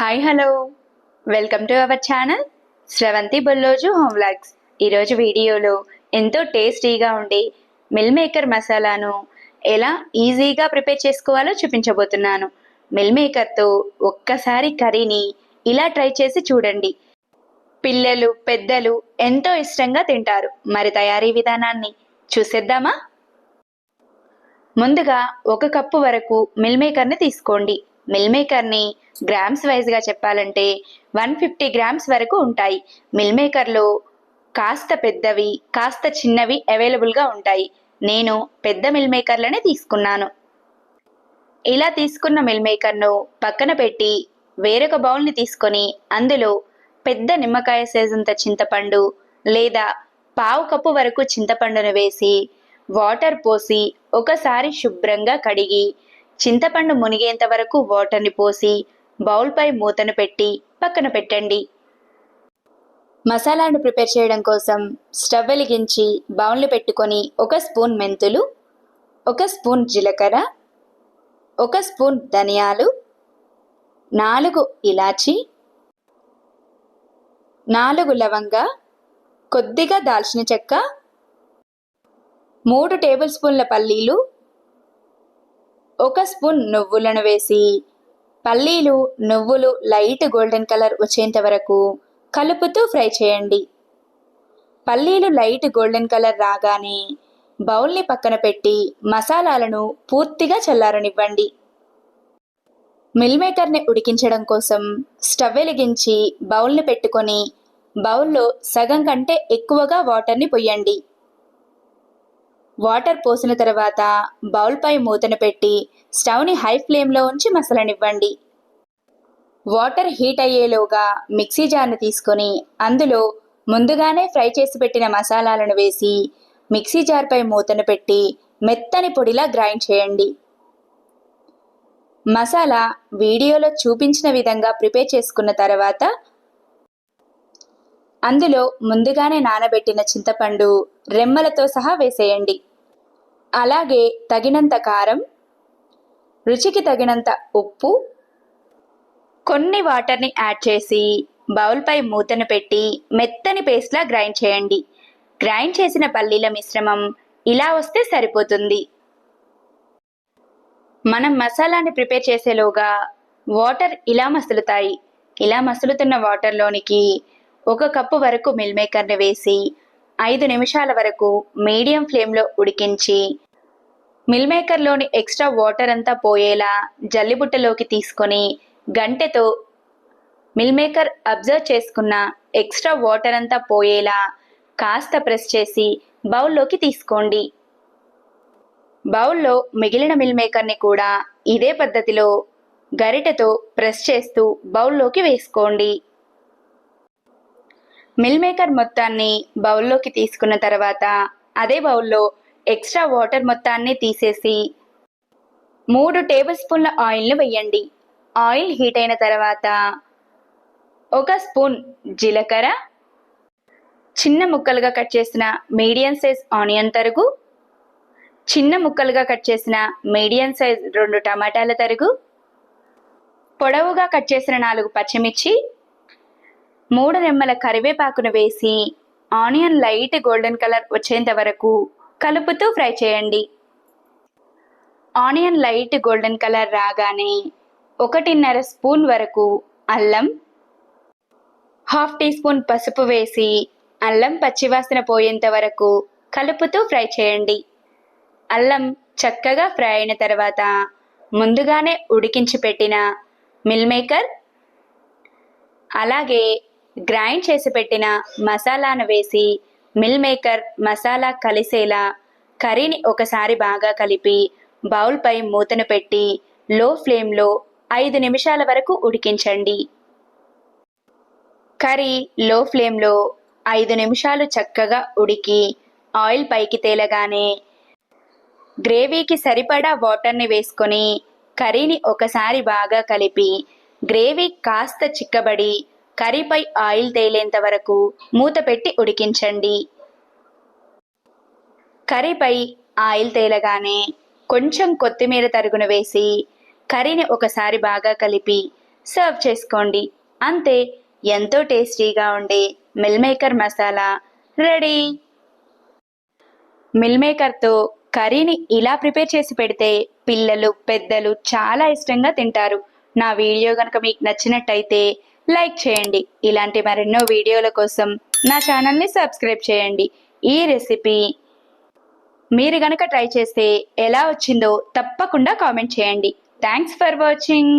Hi hello welcome to our channel Sravanthi Bolloju home vlogs ఈరోజు వీడియోలో ఎంతో టేస్టీగా ఉండే మిల్ మేకర్ మసాలాను ఎలా ఈజీగా ప్రిపేర్ చేసుకోవాలో చూపించబోతున్నాను. మిల్ మేకర్తో ఒక్కసారి కర్రీని ఇలా ట్రై చేసి చూడండి. పిల్లలు పెద్దలు ఎంతో ఇష్టంగా తింటారు. మరి తయారీ విధానాన్ని చూసేద్దామా? ముందుగా ఒక కప్పు వరకు మిల్ మేకర్ని తీసుకోండి. మిల్ మేకర్ని గ్రామ్స్ వైజ్గా చెప్పాలంటే వన్ ఫిఫ్టీ గ్రామ్స్ వరకు ఉంటాయి. మిల్ మేకర్లో కాస్త పెద్దవి కాస్త చిన్నవి అవైలబుల్గా ఉంటాయి. నేను పెద్ద మిల్ మేకర్లనే తీసుకున్నాను. ఇలా తీసుకున్న మిల్ మేకర్ను పక్కన పెట్టి వేరొక బౌల్ని తీసుకొని అందులో పెద్ద నిమ్మకాయ సైజంత చింతపండు లేదా పావు కప్పు వరకు చింతపండును వేసి వాటర్ పోసి ఒకసారి శుభ్రంగా కడిగి చింతపండు మునిగేంత వరకు వాటర్ని పోసి బౌల్పై మూతను పెట్టి పక్కన పెట్టండి. మసాలాను ప్రిపేర్ చేయడం కోసం స్టవ్ వెలిగించి బౌల్ని పెట్టుకొని ఒక స్పూన్ మెంతులు ఒక స్పూన్ జీలకర్ర ఒక స్పూన్ ధనియాలు నాలుగు ఇలాచి నాలుగు లవంగ కొద్దిగా దాల్చిన చెక్క మూడు టేబుల్ స్పూన్ల పల్లీలు ఒక స్పూన్ నువ్వులను వేసి పల్లీలు నువ్వులు లైట్ గోల్డెన్ కలర్ వచ్చేంత వరకు కలుపుతూ ఫ్రై చేయండి. పల్లీలు లైట్ గోల్డెన్ కలర్ రాగానే బౌల్ని పక్కన పెట్టి మసాలాలను పూర్తిగా చల్లారనివ్వండి. మిల్ మేకర్ని ఉడికించడం కోసం స్టవ్ వెలిగించి బౌల్ని పెట్టుకొని బౌల్లో సగం కంటే ఎక్కువగా వాటర్ని పొయ్యండి వాటర్ పోసిన తర్వాత బౌల్పై మూతను పెట్టి స్టవ్ని హై ఫ్లేమ్లో ఉంచి మసలనివ్వండి. వాటర్ హీట్ అయ్యేలోగా మిక్సీ జార్ని తీసుకొని అందులో ముందుగానే ఫ్రై చేసి పెట్టిన మసాలాలను వేసి మిక్సీ జార్పై మూతను పెట్టి మెత్తని పొడిలా గ్రైండ్ చేయండి. మసాలా వీడియోలో చూపించిన విధంగా ప్రిపేర్ చేసుకున్న తర్వాత అందులో ముందుగానే నానబెట్టిన చింతపండు రెమ్మలతో సహా వేసేయండి. అలాగే తగినంత కారం రుచికి తగినంత ఉప్పు కొన్ని వాటర్ని యాడ్ చేసి బౌల్పై మూతను పెట్టి మెత్తని పేస్ట్లా గ్రైండ్ చేయండి. గ్రైండ్ చేసిన పల్లీల మిశ్రమం ఇలా వస్తే సరిపోతుంది. మనం మసాలాని ప్రిపేర్ చేసేలోగా వాటర్ ఇలా మసులుతాయి. ఇలా మసులుతున్న వాటర్లోనికి ఒక కప్పు వరకు మిల్ మేకర్ని వేసి ఐదు నిమిషాల వరకు మీడియం ఫ్లేమ్లో ఉడికించి మిల్ మేకర్లోని ఎక్స్ట్రా వాటర్ అంతా పోయేలా జల్లిబుట్టలోకి తీసుకొని గంటెతో మిల్ మేకర్ అబ్జర్వ్ చేసుకున్న ఎక్స్ట్రా వాటర్ అంతా పోయేలా కాస్త ప్రెస్ చేసి బౌల్లోకి తీసుకోండి. బౌల్లో మిగిలిన మిల్ మేకర్ని కూడా ఇదే పద్ధతిలో గరిటెతో ప్రెస్ చేస్తూ బౌల్లోకి వేసుకోండి. మిల్ మేకర్ మొత్తాన్ని బౌల్లోకి తీసుకున్న తర్వాత అదే బౌల్లో ఎక్స్ట్రా వాటర్ మొత్తాన్ని తీసేసి మూడు టేబుల్ స్పూన్ల ఆయిల్ని వేయండి. ఆయిల్ హీట్ అయిన తర్వాత ఒక స్పూన్ జీలకర్ర చిన్న ముక్కలుగా కట్ చేసిన మీడియం సైజ్ ఆనియన్ తరుగు చిన్న ముక్కలుగా కట్ చేసిన మీడియం సైజ్ రెండు టమాటాల తరుగు పొడవుగా కట్ చేసిన నాలుగు పచ్చిమిర్చి మూడు రెమ్మల కరివేపాకును వేసి ఆనియన్ లైట్ గోల్డెన్ కలర్ వచ్చేంత వరకు కలుపుతూ ఫ్రై చేయండి. ఆనియన్ లైట్ గోల్డెన్ కలర్ రాగానే ఒకటిన్నర స్పూన్ వరకు అల్లం హాఫ్ టీ స్పూన్ పసుపు వేసి అల్లం పచ్చివాసన పోయేంత వరకు కలుపుతూ ఫ్రై చేయండి. అల్లం చక్కగా ఫ్రై అయిన తర్వాత ముందుగానే ఉడికించి పెట్టిన మిల్ మేకర్ అలాగే గ్రైండ్ చేసి పెట్టిన మసాలాను వేసి మిల్ మేకర్ మసాలా కలిసేలా కర్రీని ఒకసారి బాగా కలిపి బౌల్పై మూతను పెట్టి లో ఫ్లేమ్లో ఐదు నిమిషాల వరకు ఉడికించండి. కర్రీ లో ఫ్లేమ్లో ఐదు నిమిషాలు చక్కగా ఉడికి ఆయిల్ పైకి తేలగానే గ్రేవీకి సరిపడా వాటర్ని వేసుకొని కర్రీని ఒకసారి బాగా కలిపి గ్రేవీ కాస్త చిక్కబడి కర్రీపై ఆయిల్ తేలేంత వరకు మూత పెట్టి ఉడికించండి. కర్రీపై ఆయిల్ తేలగానే కొంచెం కొత్తిమీర తరుగును వేసి కర్రీని ఒకసారి బాగా కలిపి సర్వ్ చేసుకోండి. అంతే ఎంతో టేస్టీగా ఉండే meal maker masala ready. Meal మేకర్తో కర్రీని ఇలా ప్రిపేర్ చేసి పెడితే పిల్లలు పెద్దలు చాలా ఇష్టంగా తింటారు. నా వీడియో కనుక మీకు నచ్చినట్టయితే లైక్ చేయండి. ఇలాంటి మరెన్నో వీడియోల కోసం నా ఛానల్ని సబ్స్క్రైబ్ చేయండి. ఈ రెసిపీ మీరు గనక ట్రై చేస్తే ఎలా వచ్చిందో తప్పకుండా కామెంట్ చేయండి. Thanks for watching.